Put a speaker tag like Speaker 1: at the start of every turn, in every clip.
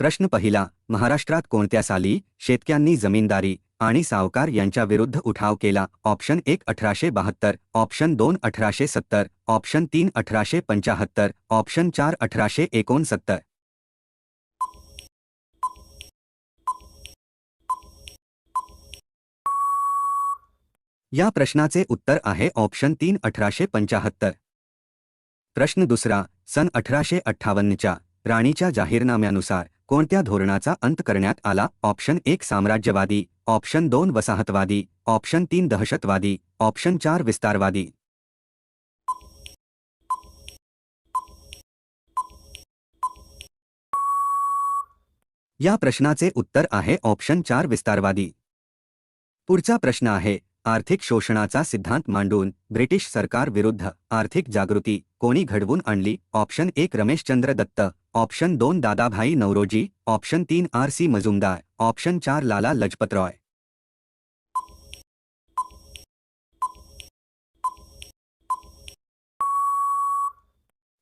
Speaker 1: प्रश्न पहिला महाराष्ट्रात कोणत्या साली शेतक्यांनी जमीनदारी आणि सावकार यांच्या विरुद्ध उठाव केला? ऑप्शन एक अठराशे बहात्तर ऑप्शन दोन अठराशे सत्तर ऑप्शन तीन अठराशे पंचाहत्तर ऑप्शन चार अठराशे एकोणसत्तर. या प्रश्नाचे उत्तर आहे ऑप्शन तीन अठराशे पंचाहत्तर. प्रश्न दुसरा सन अठराशे अठ्ठावन्नच्या राणीच्या जाहीरनाम्यानुसार कोणत्या धोरणाचा अंत करण्यात आला? ऑप्शन एक साम्राज्यवादी. ऑप्शन दोन वसाहतवादी. ऑप्शन तीन दहशतवादी. ऑप्शन चार विस्तारवादी. या प्रश्नाचे उत्तर आहे ऑप्शन चार विस्तारवादी. पुढचा प्रश्न आहे आर्थिक शोषणाचा सिद्धांत मांडून ब्रिटिश सरकार विरुद्ध आर्थिक जागृती कोणी घडवून आणली? ऑप्शन एक रमेशचंद्र दत्त. ऑप्शन दोन दादाभाई नवरोजी ऑप्शन तीन आर सी मजुमदार. ऑप्शन चार लाला लजपतरॉय.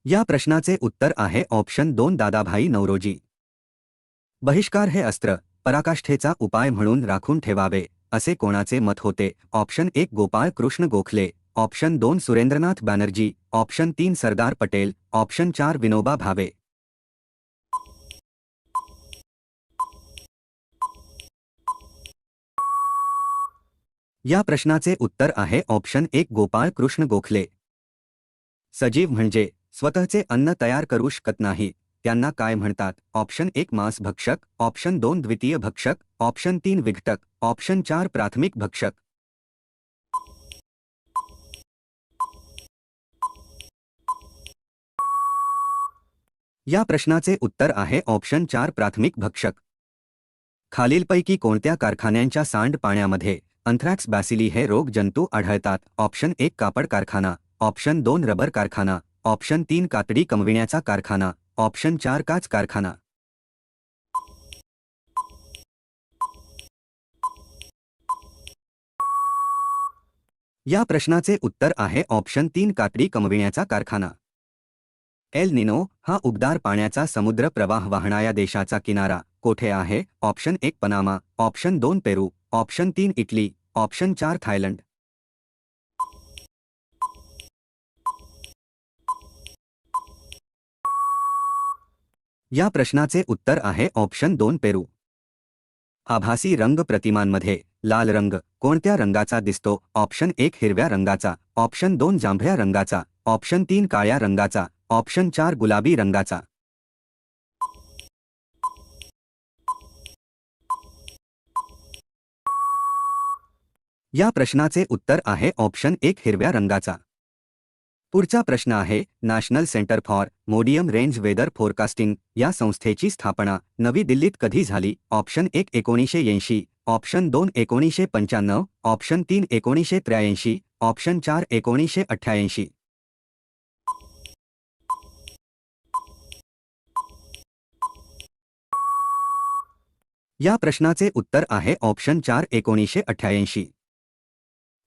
Speaker 1: या प्रश्नाचे उत्तर आहे ऑप्शन दोन दादाभाई नवरोजी बहिष्कार हे अस्त्र पराकाष्ठेचा उपाय म्हणून राखून ठेवावे. असे कोणाचे मत होते? ऑप्शन एक गोपाळ कृष्ण गोखले. ऑप्शन दोन सुरेंद्रनाथ बॅनर्जी. ऑप्शन तीन सरदार पटेल. ऑप्शन चार विनोबा भावे. या प्रश्नाचे उत्तर आहे ऑप्शन एक गोपाळ कृष्ण गोखले. सजीव म्हणजे स्वतःचे अन्न तयार करू शकत नाही. त्यांना काय म्हणतात? ऑप्शन एक मांस भक्षक ऑप्शन दोन द्वितीय भक्षक ऑप्शन तीन विघटक ऑप्शन चार प्राथमिक भक्षक. या प्रश्नाचे उत्तर आहे ऑप्शन चार प्राथमिक भक्षक. खालीलपैकी कोणत्या कारखान्यांच्या सांड पाण्यामध्ये अंथ्रॅक्स बॅसिली हे रोग जंतू आढळतात? ऑप्शन एक कापड कारखाना ऑप्शन दोन रबर कारखाना ऑप्शन तीन कातडी कमविण्याचा कारखाना ऑप्शन चार काच कारखाना. या प्रश्नाचे उत्तर आहे ऑप्शन तीन कातडी कमविण्याचा कारखाना. एल निनो हा उबदार पाण्याचा समुद्र प्रवाह वाहणाऱ्या देशाचा किनारा कोठे आहे? ऑप्शन एक पनामा ऑप्शन दोन पेरू ऑप्शन तीन इटली ऑप्शन चार थायलंड. या प्रश्नाचे उत्तर आहे ऑप्शन दोन पेरू. आभासी रंग प्रतिमांमध्ये लाल रंग कोणत्या रंगाचा दिसतो? ऑप्शन एक हिरव्या रंगाचा, ऑप्शन दोन जांभळ्या रंगाचा, ऑप्शन तीन काळ्या रंगाचा, ऑप्शन चार गुलाबी रंगाचा. या प्रश्नाचे उत्तर आहे ऑप्शन एक हिरव्या रंगाचा. पुढचा प्रश्न आहे national centre for medium range weather forecasting या संस्थेची स्थापना नवी दिल्लीत कधी झाली? ऑप्शन एक एकोणीसशे ऐंशी ऑप्शन दोन एकोणीसशे पंच्याण्णव ऑप्शन तीन एकोणीसशे त्र्याऐंशी ऑप्शन चार एकोणीसशे अठ्ठ्याऐंशी. या प्रश्नाचे उत्तर आहे ऑप्शन चार एकोणीसशे अठ्ठ्याऐंशी.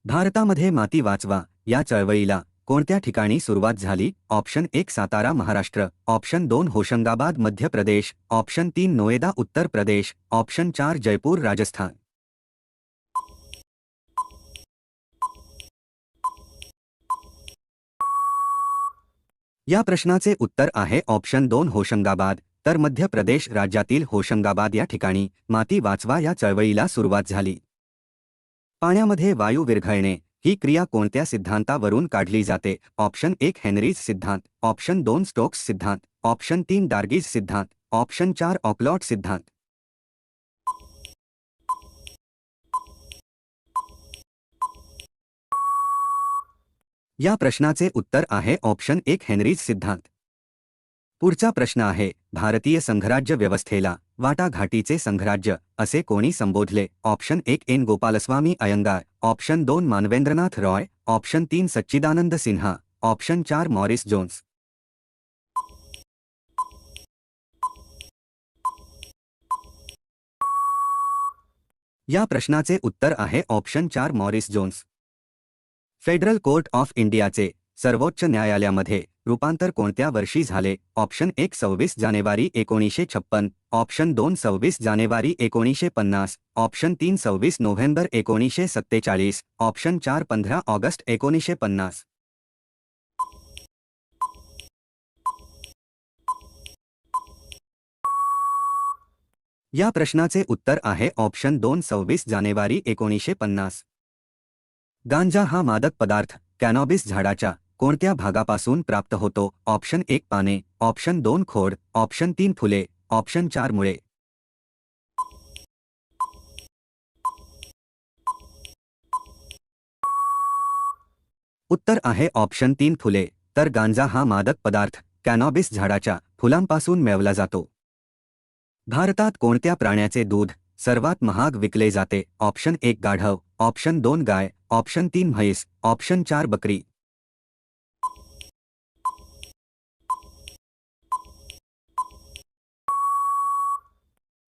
Speaker 1: भारतामध्ये माती वाचवा या चळवळीला कोणत्या ठिकाणी सुरुवात झाली? ऑप्शन एक सातारा महाराष्ट्र. ऑप्शन दोन होशंगाबाद मध्य प्रदेश. ऑप्शन तीन नोएदा उत्तर प्रदेश. ऑप्शन चार जयपूर राजस्थान. या प्रश्नाचे उत्तर आहे ऑप्शन दोन होशंगाबाद. तर मध्य प्रदेश राज्यातील होशंगाबाद या ठिकाणी. माती वाचवा या चळवळीला सुरुवात झाली. पाण्यामध्ये वायू विरघळणे. ही क्रिया कोणत्या सिद्धांतावरून काढली जाते? ऑप्शन एक हेनरीज सिद्धांत. ऑप्शन दोन स्टोक्स सिद्धांत. ऑप्शन तीन डार्गीज सिद्धांत. ऑप्शन चार ऑकलॉट सिद्धांत. या प्रश्नाचे उत्तर आहे ऑप्शन एक हेनरीज सिद्धांत. पुढचा प्रश्न आहे भारतीय संघराज्य व्यवस्थेला वाटाघाटीचे संघराज्य असे कोणी संबोधले? ऑप्शन एक एन. गोपालस्वामी अयंगार ऑप्शन दोन मानवेंद्रनाथ रॉय ऑप्शन तीन सच्चिदानंद सिन्हा ऑप्शन चार मॉरिस जोन्स. या प्रश्नाचे उत्तर आहे ऑप्शन चार Morris Jones. Federal court of इंडियाचे सर्वोच्च न्यायालयामध्ये रूपांतर कोणत्या वर्षी झाले? ऑप्शन एक सव्वीस जानेवारी एकोणीसशे छप्पन. ऑप्शन दोन सव्वीस जानेवारी एकोणीसशे पन्नास. ऑप्शन तीन सव्वीस नोव्हेंबर एकोणीसशे सत्तेचाळीस. ऑप्शन चार पंधरा ऑगस्ट एकोणीसशे पन्नास. या प्रश्नाचे उत्तर आहे ऑप्शन दोन सव्वीस जानेवारी एकोणीसशे पन्नास. गांजा हा मादक पदार्थ कॅनॉबिस झाडाच्या कोणत्या भागापासून प्राप्त होतो? ऑप्शन एक पाने ऑप्शन दोन खोड ऑप्शन तीन फुले ऑप्शन चार मुळे. उत्तर आहे ऑप्शन तीन फुले तर गांजा हा मादक पदार्थ कॅनॉबिस झाडाच्या फुलांपासून मिळवला जातो. भारतात कोणत्या प्राण्याचे दूध सर्वात महाग विकले जाते? ऑप्शन एक गाढव ऑप्शन दोन गाय ऑप्शन तीन म्हैस ऑप्शन चार बकरी.